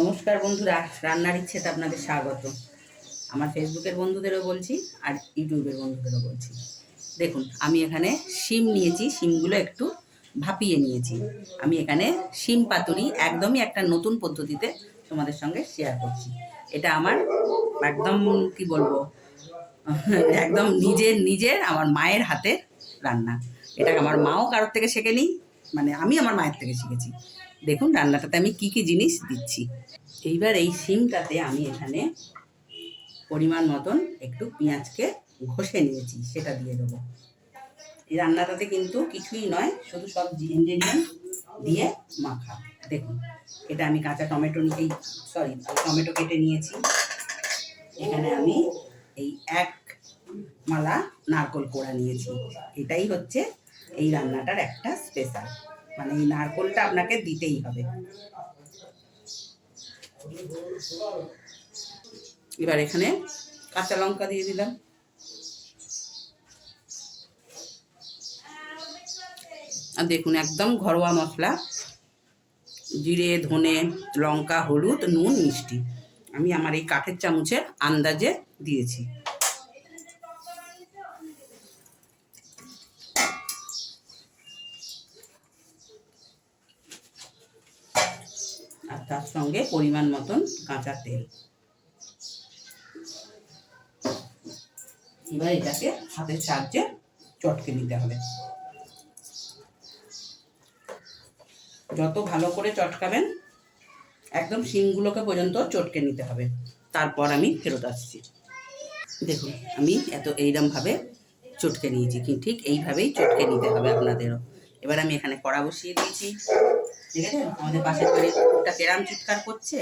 নমস্কার বন্ধুরা, রান্নার ইচ্ছেতে আপনাদের স্বাগত। আমার ফেসবুকের বন্ধুদেরও বলছি আর ইউটিউবের বন্ধুদেরও বলছি। দেখুন, আমি এখানে শিম নিয়েছি, শিমগুলো একটু ভাপিয়ে নিয়েছি। আমি এখানে শিম পাতুরি একদমই একটা নতুন পদ্ধতিতে তোমাদের সঙ্গে শেয়ার করছি। এটা আমার একদম, কি বলব, একদম নিজের নিজের, আমার মায়ের হাতে রান্না। এটা আমার মাও কারোর থেকে শেখেনি মানে আমি আমার মায়ের থেকে শিখেছি। দেখুন রান্নাটাতে আমি কি কি জিনিস দিচ্ছি। এইবার এই সিমটাতে আমি এখানে পরিমাণ মতন একটু পেঁয়াজকে ঘষে নিয়েছি, সেটা দিয়ে দেবো। এই রান্নাটাতে কিন্তু কিছুই নয়, শুধু সব ইনগ্রেডিয়েন্ট দিয়ে মাখা। দেখুন, এটা আমি কাঁচা টমেটো এই সরি টমেটো কেটে নিয়েছি। এখানে আমি এই এক মালা নারকোল কোড়া নিয়েছি। এটাই হচ্ছে এই রান্নাটার একটা স্পেশাল মানে এই নারকোলটা আপনাকে দিতেই হবে। এবার এখানে কাঁচা লঙ্কা দিয়ে দিলাম। আর দেখুন, একদম ঘরোয়া মশলা। জিরে, ধনে, লঙ্কা, হলুদ, নুন, মিষ্টি। আমি আমার এই কাঠের চামচের আন্দাজে দিয়েছি। তার সঙ্গে পরিমাণ মতন কাঁচা তেল। এবার এটাকে হাতের সাহায্যে চটকে নিতে হবে। যত ভালো করে চটকাবেন, একদম শিংগুলোকে পর্যন্ত চটকে নিতে হবে। তারপর আমি ফেরত আসছি। দেখুন, আমি এত এইরমভাবে চটকে নিয়েছি ঠিক এইভাবেই চটকে নিতে হবে আপনাদেরও। এবার আমি এখানে কড়া বসিয়ে দিয়েছি। ঠিক আছে আমাদের পাশের বাড়ির কুকুরটা কেরাম চিৎকার করছে।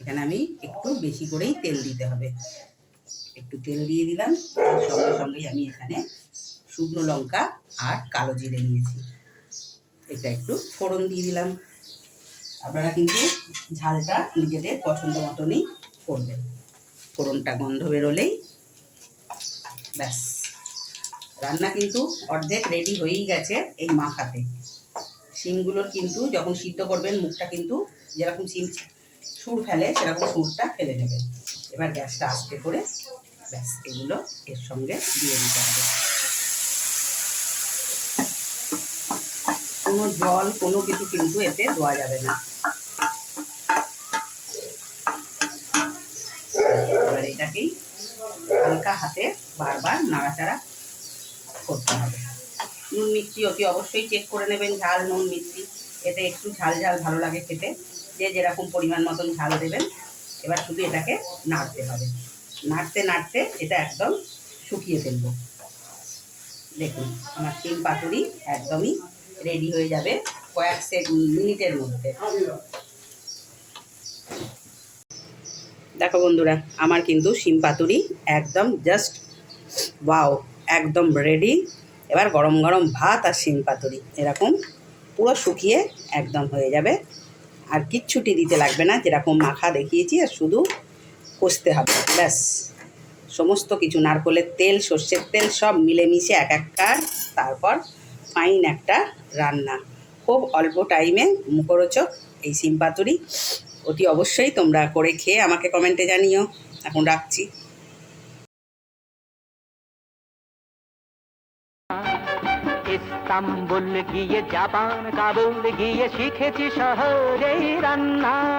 এখানে আমি একটু বেশি করেই তেল দিতে হবে। একটু তেল দিয়ে দিলাম। সঙ্গে সঙ্গেই আমি এখানে শুকনো লঙ্কা আর কালো জিরে নিয়েছি। এটা একটু ফোড়ন দিয়ে দিলাম। আপনারা কিন্তু ঝালটা নিজেদের পছন্দ মতনই করবেন। ফোড়নটা গন্ধ বেরোলেই ব্যাস। রান্না কিন্তু অর্ধেক রেডি হয়েই গেছে এই মাখাতে। শিমগুলোর কিন্তু যখন সিদ্ধ করবেন, মুখটা কিন্তু যেরকম শিম সুর ফেলে, সেরকম সুরটা ফেলে নেবেন। এবার গ্যাসটা আস্তে করে ব্যাস, এগুলো এর সঙ্গে দিয়ে দিতে হবে। কোনো জল, কোনো কিছু কিন্তু এতে দেওয়া যাবে না। এবার এটাকেই হালকা হাতে বারবার নাড়াচাড়া করতে হবে। নুন মিষ্টি অতি অবশ্যই চেক করে নেবেন, ঝাল নুন মিষ্টি। এতে একটু ঝাল ঝাল ভালো লাগে খেতে। যে যেরকম পরিমাণ মতন ঝাল দেবেন, এবার শুধু এটাকে নাড়তে হবে। নাড়তে নাড়তে এটা একদম শুকিয়ে ফেলব। দেখুন, আমার শিম পাতুরি একদমই রেডি হয়ে যাবে কয়েক সেক মিনিটের মধ্যে। দেখো বন্ধুরা, আমার কিন্তু শিম পাতুরি একদম জাস্ট ওয়াও একদম রেডি এবার গরম গরম ভাত আর শিম পাতুরি। এরকম পুরো শুকিয়ে একদম হয়ে যাবে। আর কিচ্ছুটি দিতে লাগবে না, যেরকম মাখা দেখিয়েছি, আর শুধু কষতে হবে। ব্যাস। সমস্ত কিছু, নারকলের তেল, সর্ষের তেল সব মিলেমিশে এক এককার তারপর ফাইন একটা রান্না। খুব অল্প টাইমে মুখরোচক এই সিম পাতুরি। অতি অবশ্যই তোমরা করে খেয়ে আমাকে কমেন্টে জানিও। এখন রাখছি। ইস্তাম্বুল গিয়ে জাপান কাবুল গিয়ে শিখেছি শহরে রান্না।